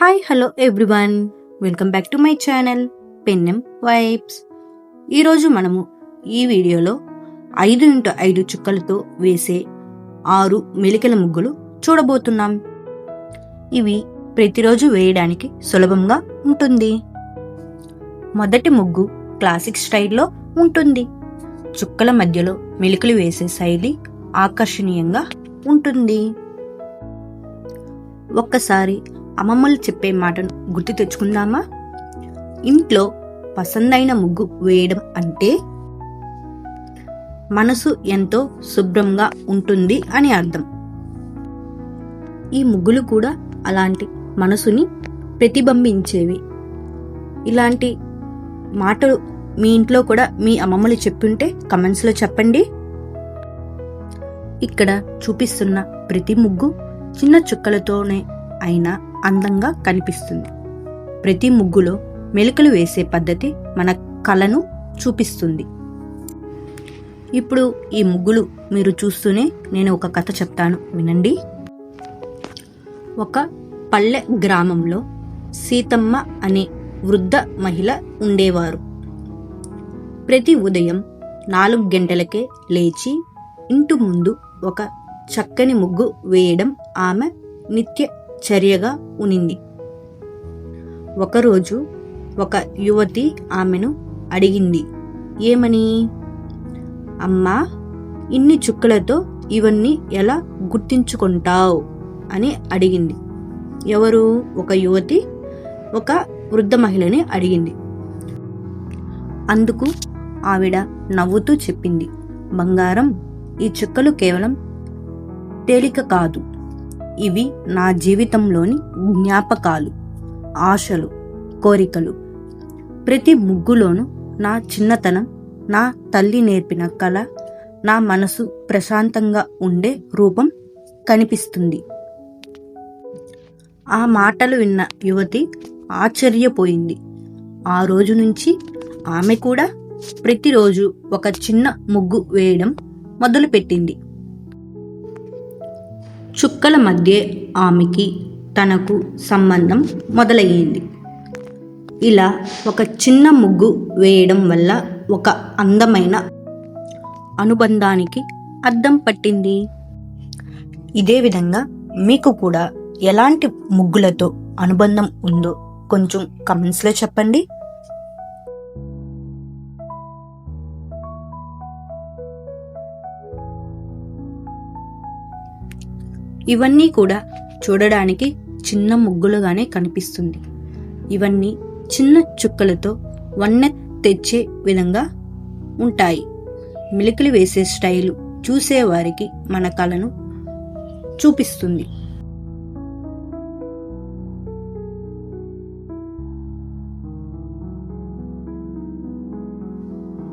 Hi hello everyone welcome back to my channel పెన్నెం vibes ఈరోజు మనము ఈ వీడియోలో ఐదు ఇంటూ ఐదు చుక్కలతో వేసే ఆరు మెలికల ముగ్గులు చూడబోతున్నాం. ఇవి ప్రతిరోజు వేయడానికి సులభంగా ఉంటుంది. మొదటి ముగ్గు క్లాసిక్ స్టైల్లో ఉంటుంది. చుక్కల మధ్యలో మెలికలు వేసే శైలి ఆకర్షణీయంగా ఉంటుంది. ఒక్కసారి అమ్మమ్మలు చెప్పే మాటను గుర్తు తెచ్చుకుందామా? ఇంట్లో పసందైన ముగ్గు వేయడం అంటే మనసు ఎంతో శుభ్రంగా ఉంటుంది అని అర్థం. ఈ ముగ్గులు కూడా అలాంటి మనసుని ప్రతిబింబించేవి. ఇలాంటి మాటలు మీ ఇంట్లో కూడా మీ అమ్మమ్మలు చెప్పుంటే కమెంట్స్లో చెప్పండి. ఇక్కడ చూపిస్తున్న ప్రతి ముగ్గు చిన్న చుక్కలతోనే అయినా అందంగా కనిపిస్తుంది. ప్రతి ముగ్గులో మెలికలు వేసే పద్ధతి మన కళను చూపిస్తుంది. ఇప్పుడు ఈ ముగ్గులు మీరు చూస్తూనే నేను ఒక కథ చెప్తాను. వినండి. ఒక పల్లె గ్రామంలో సీతమ్మ అనే వృద్ధ మహిళ ఉండేవారు. ప్రతి ఉదయం నాలుగు గంటలకే లేచి ఇంటి ముందు ఒక చక్కని ముగ్గు వేయడం ఆమె నిత్య చర్యగా ఉనింది. ఒకరోజు ఒక యువతి ఆమెను అడిగింది ఏమని? అమ్మా ఇన్ని చుక్కలతో ఇవన్నీ ఎలా గుర్తించుకుంటావు? అని అడిగింది. ఎవరు? ఒక యువతి ఒక వృద్ధ మహిళని అడిగింది. అందుకు ఆవిడ నవ్వుతూ చెప్పింది బంగారం ఈ చుక్కలు కేవలం తేలిక కాదు. ఇవి నా జీవితంలోని జ్ఞాపకాలు ఆశలు కోరికలు. ప్రతి ముగ్గులోనూ నా చిన్నతనం నా తల్లి నేర్పిన కళ నా మనసు ప్రశాంతంగా ఉండే రూపం కనిపిస్తుంది. ఆ మాటలు విన్న యువతి ఆశ్చర్యపోయింది. ఆ రోజు నుంచి ఆమె కూడా ప్రతిరోజు ఒక చిన్న ముగ్గు వేయడం మొదలుపెట్టింది. చుక్కల మధ్య ఆమెకి తనకు సంబంధం మొదలయ్యింది. ఇలా ఒక చిన్న ముగ్గు వేయడం వల్ల ఒక అందమైన అనుబంధానికి అద్దం పట్టింది. ఇదే విధంగా మీకు కూడా ఎలాంటి ముగ్గులతో అనుబంధం ఉందో కొంచెం కమెంట్స్లో చెప్పండి. ఇవన్నీ కూడా చూడడానికి చిన్న ముగ్గులుగానే కనిపిస్తుంది. ఇవన్నీ చిన్న చుక్కలతో వన్నె తెచ్చే విధంగా ఉంటాయి. మిలికలు వేసే స్టైలు చూసేవారికి మన కళను చూపిస్తుంది.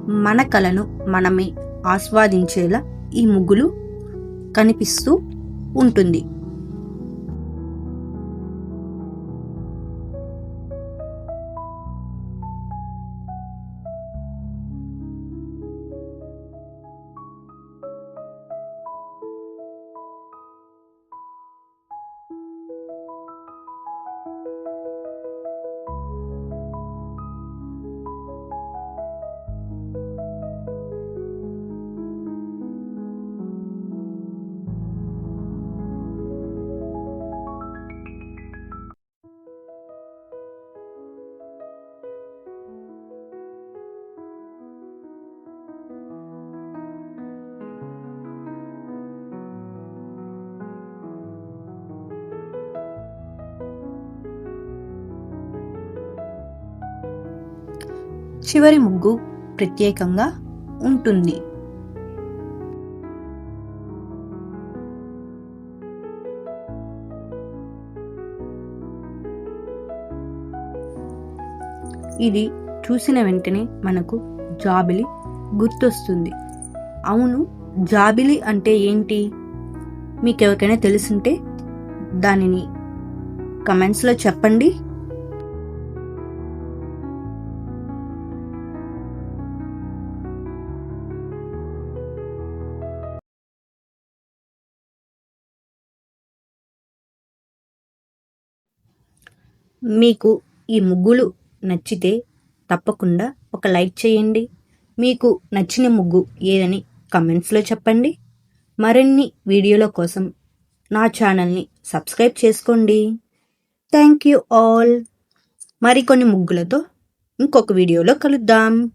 మన కళను మనమే ఆస్వాదించేలా ఈ ముగ్గులు కనిపిస్తూ ఉంటుంది. చివరి ముగ్గు ప్రత్యేకంగా ఉంటుంది. ఇది చూసిన వెంటనే మనకు జాబిలి గుర్తొస్తుంది. అవును జాబిలి అంటే ఏంటి? మీకు ఎవరికైనా తెలుసుంటే దానిని కమెంట్స్లో చెప్పండి. మీకు ఈ ముగ్గులు నచ్చితే తప్పకుండా ఒక లైక్ చేయండి. మీకు నచ్చిన ముగ్గు ఏదని కమెంట్స్లో చెప్పండి. మరిన్ని వీడియోల కోసం నా ఛానల్ని సబ్స్క్రైబ్ చేసుకోండి. Thank you all. మరికొన్ని ముగ్గులతో ఇంకొక వీడియోలో కలుద్దాం.